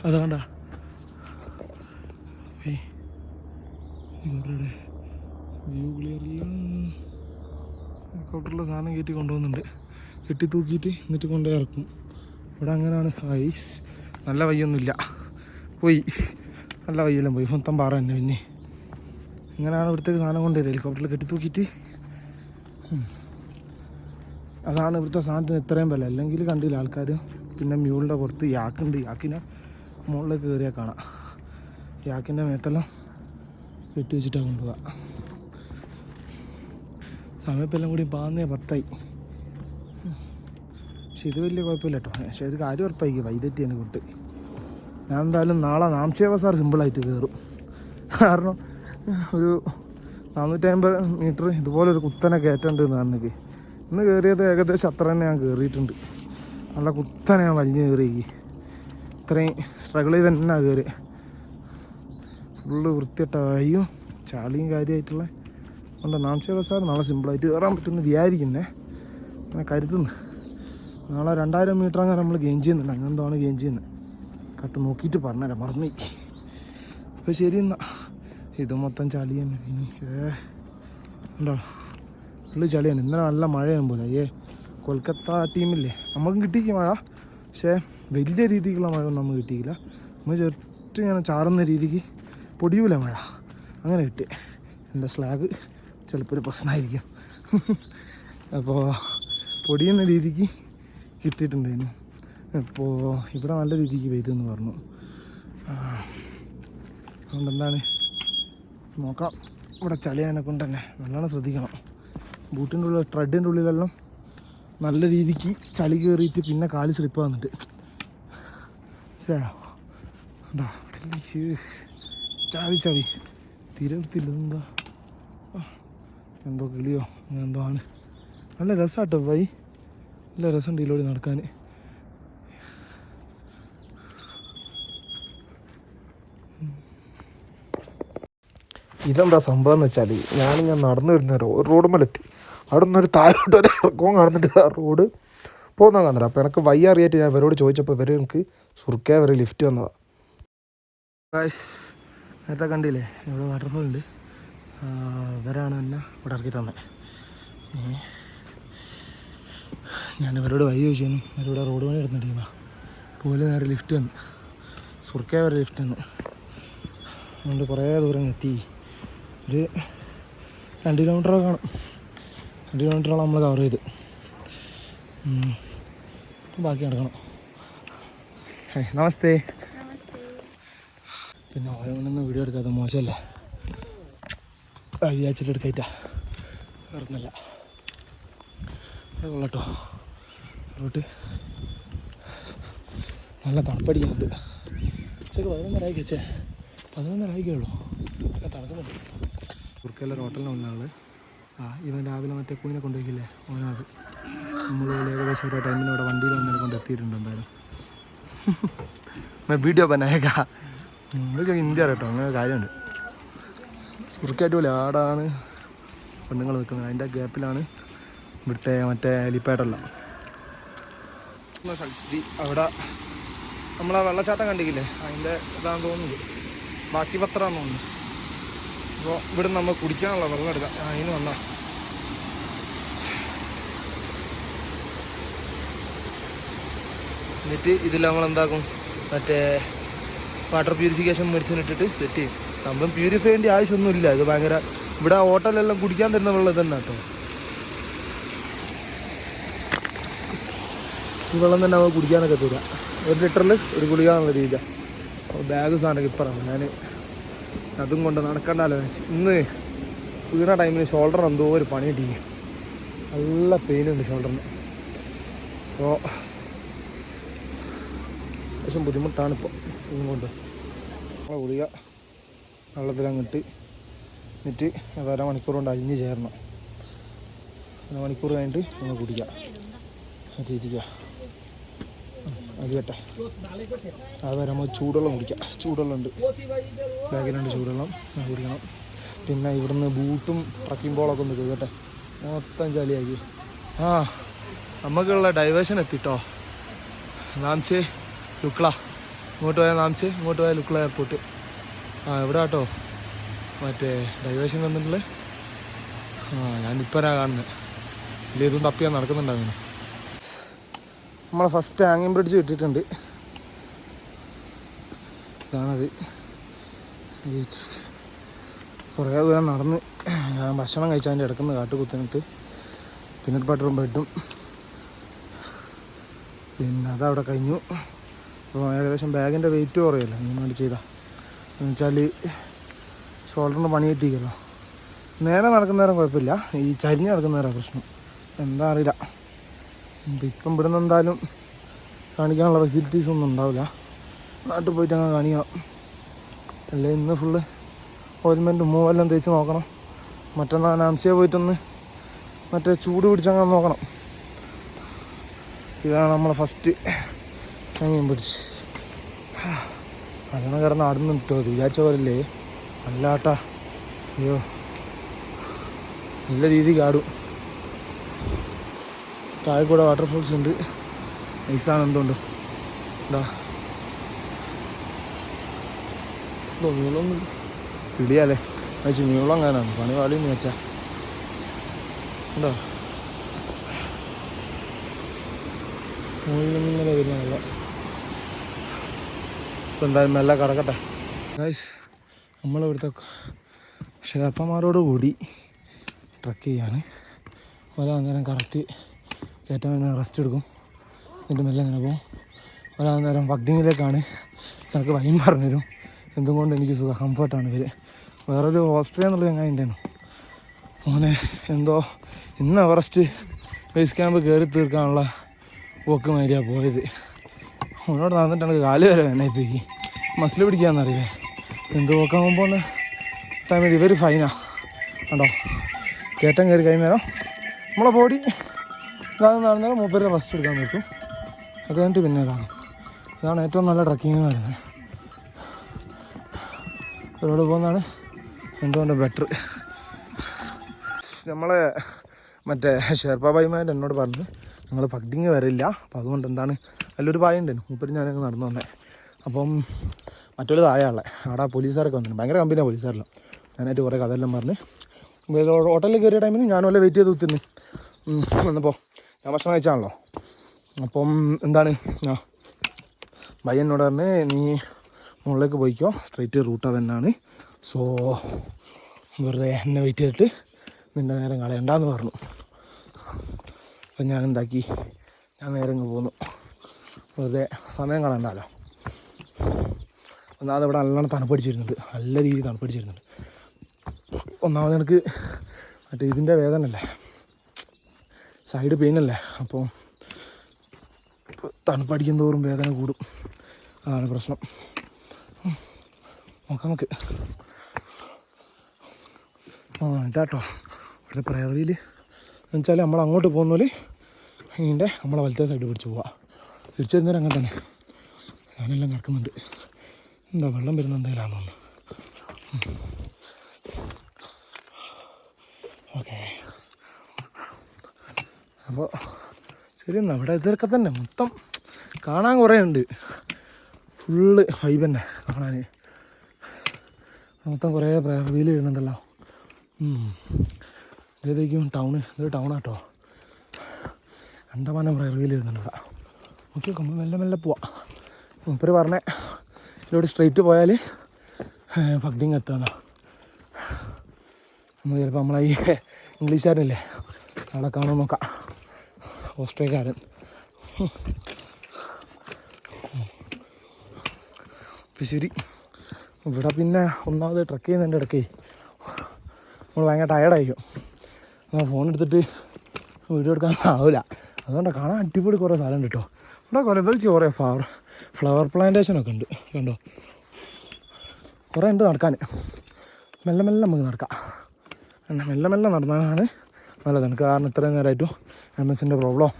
അതാണ്ടാ. ഹെലികോപ്റ്ററുടെ വ്യൂ ക്ലിയർ ഇല്ല ഹെലികോപ്റ്ററിൽ സാധനം കയറ്റി കൊണ്ടുപോകുന്നുണ്ട് കെട്ടി തൂക്കിയിട്ട് എന്നിട്ട് കൊണ്ടേ ഇറക്കും. ഇവിടെ അങ്ങനെയാണ്. ഐസ് നല്ല വയ്യൊന്നുമില്ല പോയി. നല്ല വയ്യെല്ലാം പോയി. മൊത്തം പാറ തന്നെ പിന്നെ. ഇങ്ങനെയാണ് ഇവിടുത്തേക്ക് സാധനം കൊണ്ടുവരുന്നത്. ഹെലികോപ്റ്ററിൽ കെട്ടി തൂക്കിയിട്ട്. അതാണ് ഇവിടുത്തെ സാധനത്തിന് ഇത്രയും വില. അല്ലെങ്കിൽ കണ്ടില്ല ആൾക്കാർ. പിന്നെ മ്യൂളിന്റെ പുറത്ത് യാക്കുണ്ട്. യാക്കിനെ മുകളിലേക്ക് കയറിയാൽ കാണാം. യാക്കിന്റെ മേത്തെല്ലാം കെട്ടി വെച്ചിട്ടാണ് കൊണ്ടുപോവുക. സമയപ്പെല്ലാം കൂടി പാന്നേ പത്തായി. പക്ഷെ ഇത് വലിയ കുഴപ്പമില്ല കേട്ടോ. പക്ഷെ ഇത് കാര്യം ഉറപ്പായി വൈദ്യറ്റിയാണ് കൊട്ട് ഞാൻ എന്തായാലും നാളെ നാംശേവ സാർ സിമ്പിളായിട്ട് കയറും. കാരണം ഒരു നാനൂറ്റമ്പത് മീറ്റർ ഇതുപോലെ ഒരു കുത്തനെ കയറ്റേണ്ടത് എന്ന് പറഞ്ഞെങ്കിൽ ഇന്ന് കയറിയത് ഏകദേശം അത്ര തന്നെ ഞാൻ കയറിയിട്ടുണ്ട്. നല്ല കുത്തനെ ഞാൻ വലിഞ്ഞ് കയറി ഇത്രയും സ്ട്രഗിൾ ചെയ്ത് തന്നെ കയറി ഫുള്ള് വൃത്തിയിട്ട വഴിയും ചാളിയും കാര്യമായിട്ടുള്ള ഉണ്ട്? നാംശയൊക്കെ സാർ നാളെ സിമ്പിളായിട്ട് കയറാൻ പറ്റുമെന്ന് വിചാരിക്കുന്നേ. അങ്ങനെ കരുതുന്നു. നാളെ രണ്ടായിരം മീറ്റർ അങ്ങനെ നമ്മൾ ഗെയിൻ ചെയ്യുന്നുണ്ട്. അങ്ങനെ എന്താണ് ഗെയിൻ ചെയ്യുന്നത് കട്ട് നോക്കിയിട്ട് പറഞ്ഞുതരാം. മറന്നു അപ്പോൾ ശരി എന്നാ. ഇത് മൊത്തം ചളി തന്നെ. ഏ ഉണ്ടോ? ഫുള്ള് ചളിയാണ് ഇന്നലെ നല്ല മഴയാണ് പോലെ. ഏ കൊൽക്കത്ത ടീമില്ലേ? നമുക്കും കിട്ടിക്ക് മഴ. പക്ഷേ വലിയ രീതിക്കുള്ള മഴ ഒന്നും നമുക്ക് കിട്ടിയില്ല. നമ്മൾ ചെറുത്ത് ഇങ്ങനെ ചാറുന്ന രീതിക്ക് പൊടിയൂല മഴ. അങ്ങനെ കിട്ടി. എന്റെ സ്ലാഗ് ചിലപ്പോൾ ഒരു പ്രശ്നമായിരിക്കും. അപ്പോൾ പൊടിയുന്ന രീതിക്ക് കിട്ടിയിട്ടുണ്ടായിരുന്നു. അപ്പോൾ ഇവിടെ നല്ല രീതിക്ക് പെയ്തെന്ന് പറഞ്ഞു. അതുകൊണ്ട് എന്താണ് നോക്കാം. ഇവിടെ ചളിയാനെ കൊണ്ട് തന്നെ നല്ലോണം ശ്രദ്ധിക്കണം. ബൂട്ടിന്റെ ഉള്ളിൽ ട്രെഡിന്റെ ഉള്ളിലെല്ലാം നല്ല രീതിക്ക് ചളി കയറിയിട്ട് പിന്നെ കാലി സ്ലിപ്പ് വന്നിട്ട് ശരിയാണോ എന്താ ചാവി ചാവി തീരെ വൃത്തിയില്ല എന്താ എന്തോ കിളിയോ എന്തോ ആണ്. നല്ല രസമാട്ടോ വൈ നല്ല രസമുണ്ട് ഇതിലൂടെ നടക്കാൻ. ഇതെന്താ സംഭവം എന്ന് വെച്ചാൽ ഞാൻ നടന്നു വരുന്ന ഒരു റോഡ് മേലെത്തി അവിടെ നിന്നൊരു താഴോട്ട് ഒരു ഇറക്കവും കാണുന്നുണ്ട് ആ റോഡ്. പോകുന്ന കാണുന്നില്ല. അപ്പോൾ എനിക്ക് വയ്യ അറിയായിട്ട് ഞാൻ ഇവരോട് ചോദിച്ചപ്പോൾ ഇവർ എനിക്ക് സുർക്കേ വരെ ലിഫ്റ്റ് വന്നതാണ് നേരത്തെ കണ്ടില്ലേ? ഇവിടെ വാട്ടർഫോൾ ഉണ്ട്. ഇവരാണ് എന്നെ ഇവിടെ ഇറക്കി തന്നെ. ഞാൻ ഇവരോട് വഴി ചോദിച്ചു. ഇവരിവിടെ റോഡ് പണി ടീമാ പോലെ നേരെ ലിഫ്റ്റ് വന്ന്. സുർക്കേ വരെ ലിഫ്റ്റ് വന്ന്. അതുകൊണ്ട് കുറേ ദൂരം എത്തി. ഒരു രണ്ട് കിലോമീറ്ററൊക്കെ കാണും. രണ്ട് കിലോമീറ്ററോളം നമ്മൾ കവർ ചെയ്ത്. ബാക്കി നടക്കണം. നമസ്തേ. പിന്നെ ഓരോന്നും വീഡിയോ എടുക്കാതെ മോശമല്ലേ വിചാരിച്ചിട്ട് എടുക്കായിട്ടാ വേറൊന്നല്ല ഇവിടെ കൊള്ളട്ടോ റൂട്ട് നല്ല തണുപ്പടിക്കുന്നുണ്ട് ഉച്ചക്ക് പതിനൊന്നരായിക്ക് വെച്ചേ പതിനൊന്നരായിക്കേ ഉള്ളൂ നല്ല തണുക്കുന്നുണ്ട് കുറുക്കല്ല ഹോട്ടലിന് വന്നാള് ആ ഇവൻ രാവിലെ മറ്റേ കുഞ്ഞിനെ കൊണ്ടുപോയിക്കില്ലേ ഓനത് നമ്മൾ ഏകദേശം ഒരു ടൈമിന് ഇവിടെ വണ്ടിയിൽ വന്നതിനെ കൊണ്ട് എത്തിയിട്ടുണ്ട് എന്തായാലും मैं वीडियो बनाएगा നിങ്ങൾക്ക് ഇന്ത്യ അറിയട്ടോ. അങ്ങനെ കാര്യമുണ്ട്. സുറുക്കായിട്ട് പോലെ ആടാണ് പെണ്ണുങ്ങൾ നിൽക്കുന്നത്. അതിന്റെ ഗ്യാപ്പിലാണ് ഇവിടുത്തെ മറ്റേ ഹെലിപ്പാഡെല്ലാം അവിടെ നമ്മളാ വെള്ളച്ചാട്ടം കണ്ടിക്കില്ലേ അതിന്റെ ഇതാണെന്ന് തോന്നുന്നത് ബാക്കി പത്രമാണെന്ന് തോന്നുന്നു. അപ്പോൾ ഇവിടെ നമ്മൾ കുടിക്കാനുള്ള വെള്ളം എടുക്കാം. ആ, അതിന് വന്നാൽ എന്നിട്ട് ഇതിൽ നമ്മൾ എന്താക്കും മറ്റേ വാട്ടർ പ്യൂരിഫിക്കേഷൻ മെഡിസിൻ ഇട്ടിട്ട് സെറ്റ് ചെയ്യും. സംഭവം പ്യൂരിഫൈ ചെയ്യേണ്ട ആവശ്യമൊന്നുമില്ല. ഇത് ഭയങ്കര ഇവിടെ ഹോട്ടലെല്ലാം കുടിക്കാൻ തരുന്ന വെള്ളം തന്നെ കേട്ടോ. ഈ വെള്ളം തന്നെ നമുക്ക് കുടിക്കാനൊക്കെ തരാം. ഒരു ലിറ്ററിൽ ഒരു ഗുളിക എന്നുള്ള രീതിയിലാണ് അപ്പോൾ ബാഗ് സാധനം ഇപ്പറാണ് ഞാൻ അതും കൊണ്ട് നടക്കണ്ടല്ലോ ഇന്ന് വീണ ടൈമിൽ ഷോൾഡർ എന്തോ ഒരു പണി കിട്ടി നല്ല പെയിനുണ്ട് ഷോൾഡറിന് സോ അത്യാവശ്യം ബുദ്ധിമുട്ടാണ് ഇപ്പോൾ ഇതും കൊണ്ട് നമ്മളെ ഗുളിക വെള്ളത്തിലങ്ങിട്ട് എന്നിട്ട് അത് അരമണിക്കൂർ കൊണ്ട് അരിഞ്ഞ് ചേരണം. അരമണിക്കൂർ കഴിഞ്ഞിട്ട് നമ്മൾ കുടിക്കാം. അത് ഇരിക്കുക അത് കേട്ടെ അത് വരുമ്പോൾ ചൂടുവെള്ളം കുടിക്കാം. ചൂടുവെള്ളം ഉണ്ട് ബാഗിലുണ്ട് ചൂടുവെള്ളം. കുടിക്കണം. പിന്നെ ഇവിടുന്ന് ബൂട്ടും ട്രക്കിംഗ് ബോളൊക്കെ ഒന്ന് കേട്ടെ മൊത്തം ചളിയാക്കി. ആ നമുക്കുള്ള ഡൈവേഷൻ എത്തിട്ടോ. നാംസേ ലുക്ല ഇങ്ങോട്ട് പോയാൽ നാമിച്ച് ഇങ്ങോട്ട് പോയാൽ ലുക്ല എയർപോർട്ട്. ആ എവിടെ കേട്ടോ മറ്റേ ഡൈവേഷൻ വന്നിട്ടുള്ളത് ആ ഞാനിപ്പോഴാണ് കാണുന്നത് ഇല്ല ഇതും തപ്പിയാൽ നടക്കുന്നുണ്ടാവുന്നു നമ്മളെ ഫസ്റ്റ് ഹാങ്ങിങ് ബ്രിഡ്ജ് കിട്ടിയിട്ടുണ്ട്. ഇതാണത്. കുറേ ദൂരം നടന്ന് ഞാൻ ഭക്ഷണം കഴിച്ചതിന്റെ ഇടക്കുന്ന് കാട്ട് കുത്തിനിട്ട് പീനട്ട് ബട്ടറും ബ്രെഡും പിന്നെ അതവിടെ കഴിഞ്ഞു. അപ്പോൾ ഏകദേശം ബാഗിന്റെ വെയിറ്റ് കുറയല്ലോ? ഇങ്ങനെ വേണ്ടി ചെയ്താ. എന്ന് ഷോൾഡറിന് പണി കിട്ടിക്കല്ലോ നേരെ നടക്കുന്ന നേരം കുഴപ്പമില്ല. ഈ ചരിഞ്ഞ് നടക്കുന്ന നേരം പ്രശ്നം. എന്താ അറിയില്ല. ഇപ്പം ഇവിടുന്ന് എന്തായാലും കാണിക്കാനുള്ള ഫെസിലിറ്റീസ് ഒന്നും ഉണ്ടാവില്ല. നാട്ടിൽ പോയിട്ട് അങ്ങനെ കാണിക്കാം. അല്ലേ ഇന്ന് ഫുള്ള് ഓയിൽമെന്റ് മൂവെല്ലാം തേച്ച് നോക്കണം. മറ്റന്നാൾ നാംസിയെ പോയിട്ടൊന്ന് മറ്റേ ചൂട് പിടിച്ചങ്ങനെ നോക്കണം. ഇതാണ് നമ്മളെ ഫസ്റ്റ് മീൻ പിടിച്ച്. അങ്ങനെ കിടന്ന് ആടുന്നു കിട്ടോ വിചാരിച്ച പോലല്ലേ അല്ലാട്ട. അയ്യോ. നല്ല രീതിക്ക് ആടും. താഴെ കൂടെ വാട്ടർഫോൾസ് ഉണ്ട്. നൈസാണ് എന്തുകൊണ്ട്. എന്താ മീളൊന്നും പിടിയാലേ വെച്ച് മീളം അങ്ങനെയാണ് പണി പാളിന്ന് വെച്ചാ ഉണ്ടോ മുകളിൽ ഇങ്ങനെ വരുന്നതല്ല ഇപ്പം എന്തായാലും മെല്ലെ കിടക്കട്ടെ. ഗൈസ് നമ്മളിവിടുത്തെ ഷേപ്പന്മാരോട് കൂടി ട്രക്ക് ചെയ്യാണ്. ഒരാ നേരം കറക്റ്റ് കയറ്റാൻ റെസ്റ്റ് എടുക്കും. എന്നിട്ട് മെല്ലെ അങ്ങനെ പോകും ഒരാ നേരം വഗ്ഡിങ്ങിലേക്കാണ്. എനിക്ക് വൈൻ പറഞ്ഞു തരും എന്തും എനിക്ക് സുഖം കംഫർട്ടാണ് ഇവർ വേറൊരു ഓസ്ട്രിയ എന്നുള്ള ചങ്ങായി ഉണ്ടായിരുന്നു മോനെ എന്തോ ഇന്ന് എവറസ്റ്റ് ബേസ് ക്യാമ്പ് കയറി തീർക്കാനുള്ള പോക്ക് മാതിരിയാണ് പോയത്. അവനോട് നടന്നിട്ടാണ് കാൽ വരെ വേനായിപ്പോയി മസിൽ പിടിക്കാന്നറിയില്ലേ? എന്ത് നോക്കാൻ പോക്കാൻ ടൈം ടൈമിൽ ഇവർ ഫൈനാ കണ്ടോ? കയറ്റം കയറി കഴിഞ്ഞേരം നമ്മളെ ബോഡി ഇതാണ് നടന്നാൽ മൂപ്പരെ റെസ്റ്റ് എടുക്കാൻ പറ്റും അത് കഴിഞ്ഞിട്ട് പിന്നെ ഇതാണ്. ഇതാണ് ഏറ്റവും നല്ല ട്രക്കിങ് എന്ന് പറയുന്നത്. ഇവരോട് പോകുന്നതാണ്? എന്തുകൊണ്ട് ബെറ്റർ നമ്മളെ മറ്റേ ഷെർപ്പ ഭായിമാർ എന്നോട് പറഞ്ഞു. ഞങ്ങൾ ഫഗ്ഡിങ് വരില്ല. അപ്പം അതുകൊണ്ട് എന്താണ് നല്ലൊരു പായ ഉണ്ടായിരുന്നു മൂപ്പര് നടന്നു വന്നേ. അപ്പം മറ്റൊരു താഴെയുള്ള അവിടെ പോലീസുകാരൊക്കെ വന്നിട്ടുണ്ട്. ഭയങ്കര കമ്പനിയാണ് പോലീസുകാരെല്ലാം. ഞാനായിട്ട് കുറേ കഥയെല്ലാം പറഞ്ഞ്. ഹോട്ടലിൽ കയറിയ ടൈമിൽ ഞാനും വെയിറ്റ് ചെയ്ത് കുത്തിന്ന് വന്നപ്പോൾ ഞാൻ ഭക്ഷണം കഴിച്ചാണല്ലോ. അപ്പം എന്താണ് ആ ഭയ്യനോട് തന്നെ നീ മുകളിലേക്ക് പോയിക്കോ. സ്ട്രൈറ്റ് റൂട്ട് തന്നെയാണ് സോ വെറുതെ എന്നെ വെയിറ്റ് ചെയ്തിട്ട് നിന്റെ നേരം കളയണ്ടെന്ന് പറഞ്ഞു. അപ്പം ഞാൻ എന്താക്കി ഞാൻ നേരെ ഇങ്ങ് പോന്നു. വെറുതെ സമയം കളണ്ടല്ലോ ഒന്നാമത് ഇവിടെ നല്ലോണം തണുപ്പടിച്ചിരുന്നുണ്ട്. നല്ല രീതിയിൽ തണുപ്പടിച്ചിരുന്നുണ്ട്. ഒന്നാമത് എനിക്ക് മറ്റേ ഇതിന്റെ വേദന അല്ലേ? സൈഡ് പെയിൻ അല്ലേ? അപ്പോൾ തണുപ്പടിക്കും തോറും വേദന കൂടും. അതാണ് പ്രശ്നം. നോക്കാം നമുക്ക്. ആ ഇതാട്ടോ. ഇവിടുത്തെ പ്രയറിയിൽ എന്ന് വെച്ചാൽ നമ്മൾ അങ്ങോട്ട് പോകുന്നോൽ ഇതിന്റെ നമ്മളെ വലത്തെ സൈഡ് പിടിച്ച് പോവാം. തിരിച്ചു വരുന്നവരും അങ്ങനെ തന്നെ. ഞാനെല്ലാം കിടക്കുന്നുണ്ട് എന്താ വെള്ളം വരുന്ന എന്തെങ്കിലാണെന്ന് ഓക്കെ. അപ്പോൾ ശരി എന്നാ ഇവിടെ ഇതൊക്കെ തന്നെ. മൊത്തം കാണാൻ കുറേ ഉണ്ട്. ഫുള്ള് വൈബ് തന്നെ കാണാൻ മൊത്തം കുറേ വീൽ വരുന്നുണ്ടല്ലോ. ഇതേക്കും ടൗണ് ഇത് ടൗണാട്ടോ വീൽ വരുന്നുണ്ട് ഇവിടെ ഓക്കെ നമ്മൾ മെല്ലെ മെല്ലെ പോവാം. മുപ്പര് പറഞ്ഞേ ഇതിലൂടെ സ്ട്രെയിറ്റ് പോയാൽ ഫഗ്ഡിങ് എത്താന്നാ. നമ്മൾ ചിലപ്പോൾ നമ്മളെ ഈ ഇംഗ്ലീഷുകാരനില്ലേ അവിടെ കാണാൻ നോക്കാം. ഓസ്ട്രേലിയക്കാരൻ. ഇപ്പം ശരി ഇവിടെ പിന്നെ ഒന്നാമത് ട്രക്ക് ചെയ്യുന്നതിന്റെ ഇടയ്ക്ക് നമ്മൾ ഭയങ്കര ടയർഡായിരിക്കും ഫോൺ എടുത്തിട്ട് വീഡിയോ എടുക്കാൻ ആവില്ല അതുകൊണ്ട് കാണാൻ അടിപൊളി കുറേ സ്ഥലം കിട്ടോ. ഇവിടെ കുറേ ഇവർക്ക് കുറേ ഫ്ലവർ ഫ്ലവർ പ്ലാന്റേഷനൊക്കെ ഉണ്ട്. കണ്ടോ? കുറേ ഉണ്ട് നടക്കാൻ. മെല്ലെ മെല്ലെ നമുക്ക് നടക്കാം. എന്നാൽ മെല്ലെ മെല്ലെ നടന്നതാണ് നല്ലത് എനിക്ക് കാരണം ഇത്രയും നേരമായിട്ടും എം എസിന്റെ പ്രോബ്ലം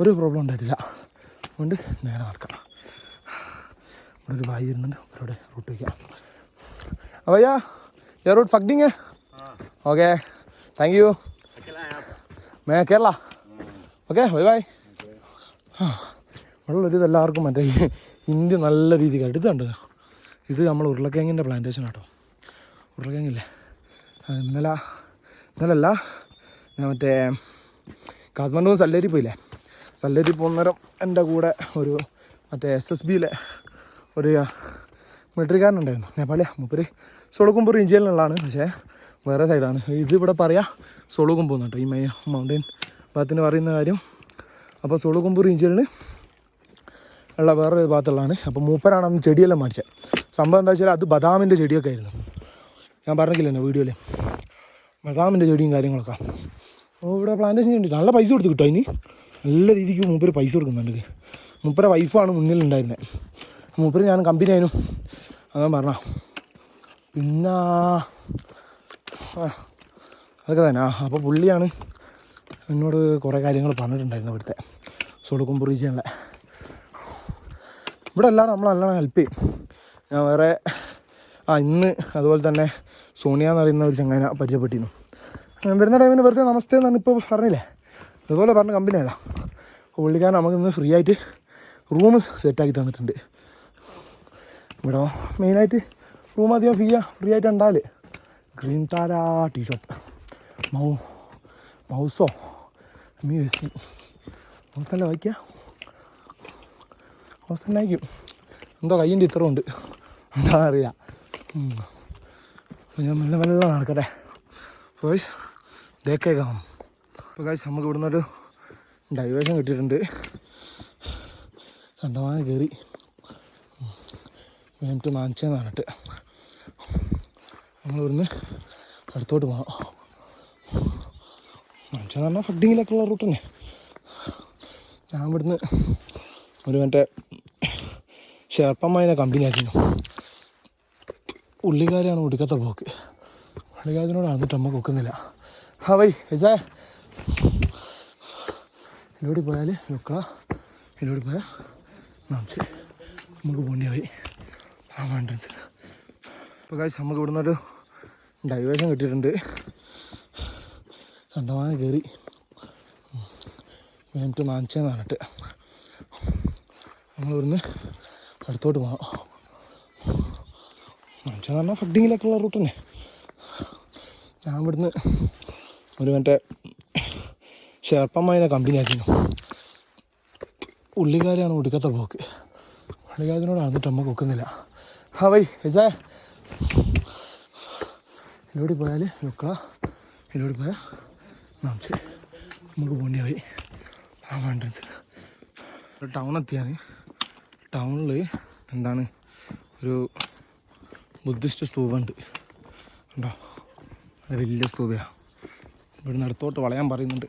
ഒരു പ്രോബ്ലം ഉണ്ടായിട്ടില്ല. അതുകൊണ്ട് നേരെ നടക്കാം. ഇവിടെ ഒരു ബായി ഇരുന്നുണ്ട് അവരോട് റൂട്ട് വയ്ക്കാം. അവയ്യ യർ റൂട്ട് ഫക്ടിങ് ഓക്കെ താങ്ക് യു മേ കേരള ഓക്കെ ബൈ ബൈ. ഉള്ളൊരു ഇതെല്ലാവർക്കും മറ്റേ ഇന്ത്യ നല്ല രീതിക്ക് അടുത്തുണ്ട് ഇത് നമ്മൾ ഉരുളക്കിഴങ്ങിന്റെ പ്ലാന്റേഷൻ ആട്ടോ. ഉരുളക്കിഴങ്ങില്ലേ? ഇന്നലെ ഇന്നലല്ല ഞാൻ മറ്റേ കാത്മണ്ഡു സല്ലേരി പോയില്ലേ? സല്ലേരി പോകുന്നേരം എന്റെ കൂടെ ഒരു മറ്റേ എസ് എസ് ബിയിലെ ഒരു മിലിറ്ററിക്കാരനുണ്ടായിരുന്നു നേപ്പാളിയ മൂപ്പര് സോളുകുമ്പൂർ ഇഞ്ചിയലിനുള്ളതാണ് പക്ഷേ വേറെ സൈഡാണ് ഇത് ഇവിടെ പറയാം സൊളുകുമ്പൂ കേട്ടോ ഈ മൗണ്ടൻ ഭാഗത്തിന് പറയുന്ന കാര്യം. അപ്പോൾ സുളുകൊമ്പ് റീഞ്ചലിന് ഉള്ള വേറൊരു ഭാഗത്തുള്ളതാണ് അപ്പോൾ മൂപ്പരാണ് അന്ന് ചെടിയെല്ലാം മാറ്റിച്ചത് സംഭവം എന്താ വെച്ചാൽ അത് ബദാമിന്റെ ചെടിയൊക്കെ ആയിരുന്നു. ഞാൻ പറഞ്ഞില്ലേ വീഡിയോയിൽ? ബദാമിന്റെ ചെടിയും കാര്യങ്ങളൊക്കെ. ഇവിടെ പ്ലാന്റേഷൻ ഉണ്ട്. നല്ല പൈസ കൊടുത്ത് കിട്ടും അതിന്. നല്ല രീതിക്ക് മൂപ്പര് പൈസ കൊടുക്കുന്നുണ്ട്. മൂപ്പര വൈഫാണ് മുന്നിലുണ്ടായിരുന്നത് മൂപ്പര് ഞാൻ കമ്പനി ആയിരുന്നു അതാ പറഞ്ഞ. പിന്നെ അതൊക്കെ തന്നെ. ആ അപ്പോൾ പുള്ളിയാണ് എന്നോട് കുറേ കാര്യങ്ങൾ പറഞ്ഞിട്ടുണ്ടായിരുന്നു ഇവിടുത്തെ സൊടുക്കുമ്പുറി ചെയ്യാനുള്ള ഇവിടെ എല്ലാവരും നമ്മൾ നല്ലോണം ഹെൽപ്പ് ചെയ്യും. ഞാൻ വേറെ ആ ഇന്ന് അതുപോലെ തന്നെ സോണിയ എന്ന് പറയുന്ന ഒരു ചങ്ങാനെ പരിചയപ്പെട്ടിരുന്നു. വരുന്ന ടൈമിന് വെറുതെ നമസ്തേ എന്നാണ് ഇപ്പോൾ പറഞ്ഞില്ലേ? അതുപോലെ പറഞ്ഞ കമ്പനി ഏതാ? പുള്ളിക്കാരൻ നമുക്ക് ഇന്ന് ഫ്രീ ആയിട്ട് റൂം സെറ്റാക്കി തന്നിട്ടുണ്ട്. ഇവിടെ മെയിനായിട്ട് റൂം അധികം ഫ്രീ ഫ്രീ ആയിട്ട് ഉണ്ടാവില്ല ഗ്രീൻ താര ടീഷർട്ട് മൗ മൗസോ. മീ എസ് മൗസ് തന്നെ വായിക്കുക തന്നെ വായിക്കും എന്തോ കയ്യിന്റെ ഇത്ര ഉണ്ട്. എന്താ അറിയില്ല ഉം. അപ്പോൾ ഞാൻ മെല്ലെ മെല്ലെ നടക്കട്ടെ. പോയിസ് ദേക്കേക്കാം അപ്പോൾ കാശ് നമുക്ക് ഇവിടുന്ന് ഒരു ഡൈവേഷൻ കിട്ടിയിട്ടുണ്ട്. കണ്ടമാനം കയറി. വേണ്ടിട്ട് മാനിച്ചെന്ന് പറഞ്ഞിട്ട്. നമ്മളിവിടുന്ന് അടുത്തോട്ട് പോകാം മാനിച്ചെന്ന് പറഞ്ഞാൽ ഫഡിങ്ങിലേക്കുള്ള റൂട്ട് തന്നെ. ഞാൻ ഇവിടുന്ന് ഒരു മറ്റേ ഷെർപ്പമ്മായിനെ കമ്പനി ആക്കിയിരുന്നു ഉള്ളിക്കാരാണ് ഒടുക്കത്തെ പോക്ക്. ഉള്ളിക്കാരനോട് അറിഞ്ഞിട്ട് അമ്മ കൊക്കുന്നില്ല ആ വൈ എസാ ഇതിലൂടെ പോയാൽ ലുക്കള ഇതിലൂടെ പോയാൽ നാമിച്ച് നമുക്ക് പോണ്ടി വൈ ആ മൗണ്ടൻസ് ഇപ്പോൾ കാശ് നമുക്ക് ഇവിടുന്ന് ഒരു ഡൈവേഷൻ കിട്ടിയിട്ടുണ്ട്. കണ്ടമാനം കയറി. മിനിറ്റ് മാനിച്ചെന്ന് പറഞ്ഞിട്ട് നമ്മളിവിടുന്ന് അടുത്തോട്ട് പോകാം മാനിച്ചെന്ന് പറഞ്ഞാൽ ഫഡിങ്ങിലേക്കുള്ള റൂട്ട് തന്നെ. ഞാൻ ഇവിടുന്ന് ഒരു മറ്റേ ഷേർപ്പമ്മ കമ്പനി ആക്കിയിരുന്നു. ഉള്ളിക്കാരിയാണ് ഒടുക്കത്തെ പോക്ക്. ഉള്ളിക്കാരനോട് അറിഞ്ഞിട്ട് അമ്മ കൊക്കുന്നില്ല. ഹാ വൈ എസാ ഇതിലൂടെ പോയാൽ ലുക്കള. ഇതിലൂടെ പോയാൽ നമുക്ക് നമുക്ക് പോണ്ടി വഴി ആ മൗണ്ടൻസ് ടൗൺ എത്തിയാണ് ടൗണിൽ എന്താണ് ഒരു ബുദ്ധിസ്റ്റ് സ്തൂപമുണ്ട് ഉണ്ടോ അത് വലിയ സ്തൂപയാണ് ഇവിടെ നടത്തോട്ട് വളയാൻ പറയുന്നുണ്ട്.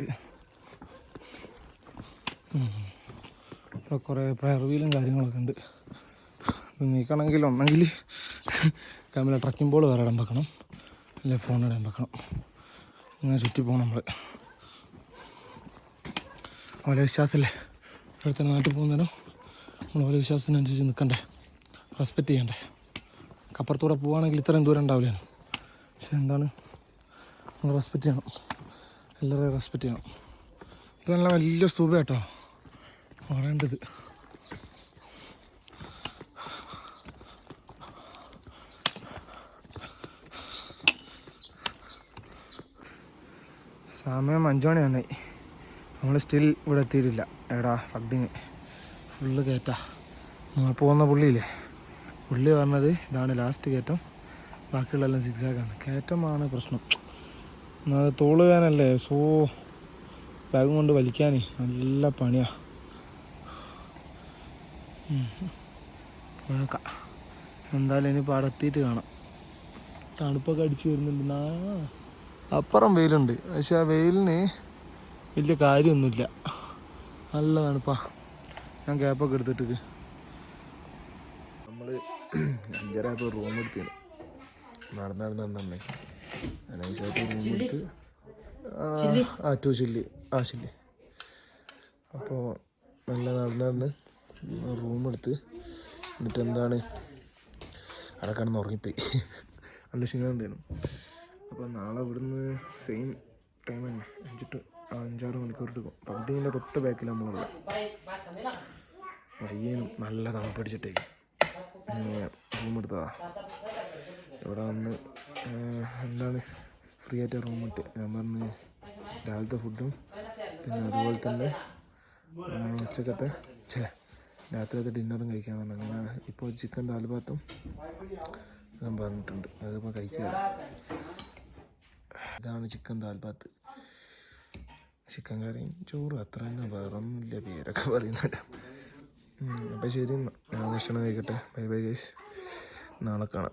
ഇവിടെ കുറേ പ്രയർ വീലും കാര്യങ്ങളൊക്കെ ഉണ്ട്. ഇത് നീക്കണമെങ്കിൽ ഒന്നെങ്കിൽ കമ്മിലെ ട്രക്കിംഗ് ബോൾ വേറെ ഇടം വെക്കണം. അല്ലെ ഫോൺ ഇടം വെക്കണം. ഇങ്ങനെ ചുറ്റി പോകണം നമ്മൾ ഓല വിശ്വാസമല്ലേ ഇവിടുത്തെ നാട്ടിൽ പോകുന്നതിനും നമ്മൾ ഓല വിശ്വാസത്തിനനുസരിച്ച് നിൽക്കണ്ടേ? റെസ്പെക്റ്റ് ചെയ്യണ്ടേ? കപ്പുറത്തൂടെ പോവുകയാണെങ്കിൽ ഇത്രയും ദൂരം ഉണ്ടാവില്ല? പക്ഷെ എന്താണ്? നമ്മൾ റെസ്പെക്റ്റ് ചെയ്യണം. എല്ലാവരെയും റെസ്പെക്റ്റ് ചെയ്യണം. ഇത് നല്ല വലിയ സ്തൂപ കേട്ടോ പറയേണ്ടത്. സമയം അഞ്ചു നന്നായി നമ്മൾ സ്റ്റിൽ ഇവിടെ എത്തിയിട്ടില്ല. എടാ ഫഡിങ് ഫുള്ള് കയറ്റാ നമ്മൾ പോകുന്ന പുള്ളിയില്ലേ? പുള്ളി പറഞ്ഞത് ഇതാണ് ലാസ്റ്റ് കയറ്റം ബാക്കിയുള്ളതെല്ലാം സിക്സാക്കാണ് കയറ്റമാണ് പ്രശ്നം. എന്നാൽ തോൾ വേനല്ലേ സോ ബാഗും കൊണ്ട് വലിക്കാനേ. നല്ല പണിയാ. നോക്കാം എന്തായാലും ഇനി അവിടെ എത്തിയിട്ട് കാണാം. തണുപ്പൊക്കെ അടിച്ച് വരുന്നുണ്ട്. അപ്പുറം വെയിലുണ്ട്. പക്ഷെ ആ വെയിലിന് വലിയ കാര്യമൊന്നുമില്ല. നല്ല തണുപ്പാ ഞാൻ ക്യാപ്പൊക്കെ എടുത്തിട്ട് നമ്മൾ അഞ്ചര ഇപ്പോൾ റൂം എടുത്തിന് നടന്ന് നടന്ന് നടന്നേ അനൈസായിട്ട് റൂം എടുത്ത്. ആ, ആ ടു ചില്ലി. ആ ചില്ലി. അപ്പോൾ നല്ല നടന്ന് നടന്ന് റൂം എടുത്ത്. എന്നിട്ട് എന്താണ്? അവിടെ കിടന്ന് ഉറങ്ങിപ്പോയി. നല്ല ക്ഷീണം ഉണ്ടായിരുന്നു. അപ്പോൾ നാളെ ഇവിടുന്ന് സെയിം ടൈം തന്നെ. അഞ്ച് ടു അഞ്ചാറ് മണിക്കൂർ എടുക്കും. പണ്ടിന്റെ തൊട്ട് ബാക്കിൽ നമ്മളുള്ളത് വയ്യേനും നല്ല തണുപ്പടിച്ചിട്ടേ റൂം എടുത്തതാ. ഇവിടെ വന്ന് എന്താണ്? ഫ്രീ ആയിട്ട് റൂം ഇട്ട്. ഞാൻ പറഞ്ഞ് രാവിലത്തെ ഫുഡും പിന്നെ അതുപോലെ തന്നെ ഉച്ചക്കത്തെ ഛേ രാത്രിയത്തെ ഡിന്നറും കഴിക്കാൻ പറഞ്ഞു. അങ്ങനെ ഇപ്പോൾ ചിക്കൻ താൽപാത്തും ഞാൻ പറഞ്ഞിട്ടുണ്ട്. അതിപ്പോൾ കഴിക്കുക ഇതാണ് ചിക്കൻ താൽപാത്ത് ചിക്കൻ കറിയും ചോറും അത്ര തന്നെ. വേറൊന്നുമില്ല പേരൊക്കെ പറയുന്നില്ല. അപ്പം ശരി ഭക്ഷണം കഴിക്കട്ടെ. Bye bye guys. നാളെ കാണാം.